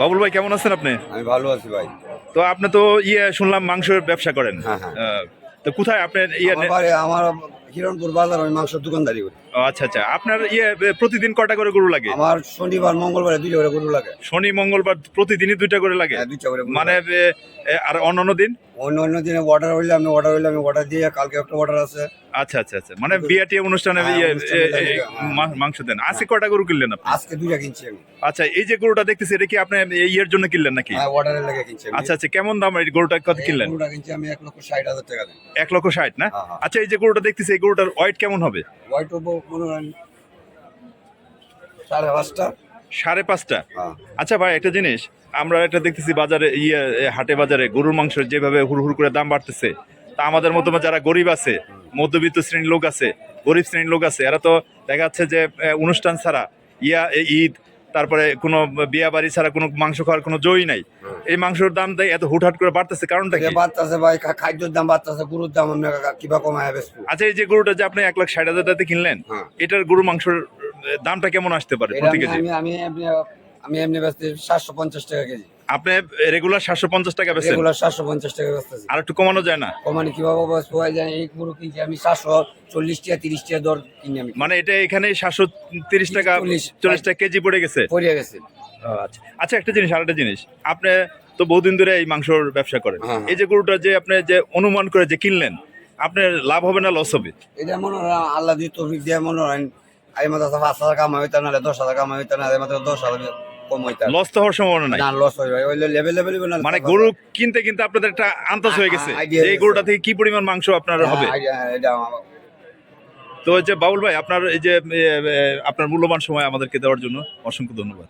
বাবুল ভাই কেমন আছেন আপনি? আমি ভালো আছি ভাই। তো আপনি তো ইয়ে শুনলাম মাংসের ব্যবসা করেন। হ্যাঁ, হ্যাঁ। তো কোথায় আপনার ইয়ে আমার হিরণপুর বাজার আমি মাংসের দোকানদারি করি। ও, আচ্ছা আচ্ছা। আপনার ইয়ে প্রতিদিন কটা করে গরু লাগে? আমার শনিবার মঙ্গলবার দুইটা করে গরু লাগে। শনি মঙ্গলবার প্রতিদিনই দুইটা করে লাগে? হ্যাঁ, দুইটা করে মানে আর অন্যান্য দিন? অন্য অন্য দিনে অর্ডার হইলে আমি অর্ডার হইলে আমি অর্ডার দিয়ে কালকে একটা অর্ডার আছে। আচ্ছা আচ্ছা আচ্ছা। মানে বিয়াটি অনুষ্ঠানে হ্যাঁ, ইয়ে, দেয়, হ্যাঁ। মাংস দেন। আজকে কটা গরু কিনলেন আপনি? আজকে দুইটা কিনছি আমি। আচ্ছা এই যে গরুটা দেখতেছি এটা কি আপনি এই ইয়ের জন্য কিনলেন নাকি? হ্যাঁ অর্ডারের লাগে কিনছি আচ্ছা আচ্ছা কেমন দাম এই গরুটা কত কিনলেন? গরুটা কিনছি আমি এক লক্ষ ষাট হাজার টাকা দিই এক লক্ষ ষাট না? হ্যাঁ, হ্যাঁ। আচ্ছা এই যে গরুটা দেখতেছি এই গরুটার ওয়েট কেমন হবে? হোয়াইট ওপো মনে করেন সাড়ে পাঁচটা। সাড়ে পাঁচটা। আচ্ছা ভাই একটা জিনিস আমরা এটা দেখতেছি বাজারে ইয়ে হাটে বাজারে গরুর মাংস যেভাবে হুড় হুড় করে দাম বাড়তেছে তা আমাদের মতো যারা গরিব আছে মধ্যবিত্ত শ্রেণির লোক আছে গরিব শ্রেণির লোক আছে এরা তো দেখা যাচ্ছে যে অনুষ্ঠান ছাড়া ইয়া ঈদ তারপরে কোনো বিয়া বাড়ি ছাড়া কোনো মাংস খাওয়ার কোনো জয়ই নাই। এই মাংসের দাম তাই এত হুটহাট করে বাড়তেছে কারণটা কি? বাড়তেছে ভাই খাদ্যের দাম বাড়তেছে গরুর দাম কিবা কমায় আচ্ছা এই যে গরুটা যে আপনি এক লাখ ষাট হাজার টাকাতে কিনলেন হ্যাঁ। এটার গরু মাংসের দামটা কেমন আসতে পারে প্রতি কেজি? আমি আমি এমনি আমি এমনি ব্যস্ত সাতশো পঞ্চাশ টাকা কেজি। আপনি রেগুলার সাতশো পঞ্চাশ টাকা বেচেন? রেগুলার সাতশো পঞ্চাশ টাকা ব্যস্ত আর একটু কমানো যায় না? কমানো কীভাবে পাওয়া যায় এই গরু কিনছি আমি সাতশো চল্লিশ টাকা তিরিশ টাকা দর কিনি আমি। মানে এটা এখানে সাতশো তিরিশ টাকা চল্লিশ। টাকা কেজি পড়ে গেছে? পড়ে গেছে। আচ্ছা। আচ্ছা একটা জিনিস আরেকটা জিনিস। আপনি তো বহুদিন ধরে এই মাংসর ব্যবসা করেন। হ্যাঁ। এই যে গরুটা যে আপনি যে অনুমান করে যে কিনলেন আপনার লাভ হবে না লস হবে? এটা মনে হয় আল্লাহ দিয়ে তৌফিক দিয়ে মনে হয়। আমি মাত্র পাঁচ হাজার কামাই হইতে না দশ হাজার কামাই হইতে না মাত্র দশ হাজার কম হইতে লস তো হওয়ার সম্ভাবনা নাই। না লস হয়ে যায় ওই লেভেল লেভেল মানে গরু কিনতে কিনতে আপনাদের একটা হয়ে গেছে। এই গরুটা থেকে কি পরিমাণ মাংস আপনার হবে? এটা তো এই যে বাবুল ভাই আপনার এই যে আপনার মূল্যবান সময় আমাদেরকে দেওয়ার জন্য অসংখ্য ধন্যবাদ।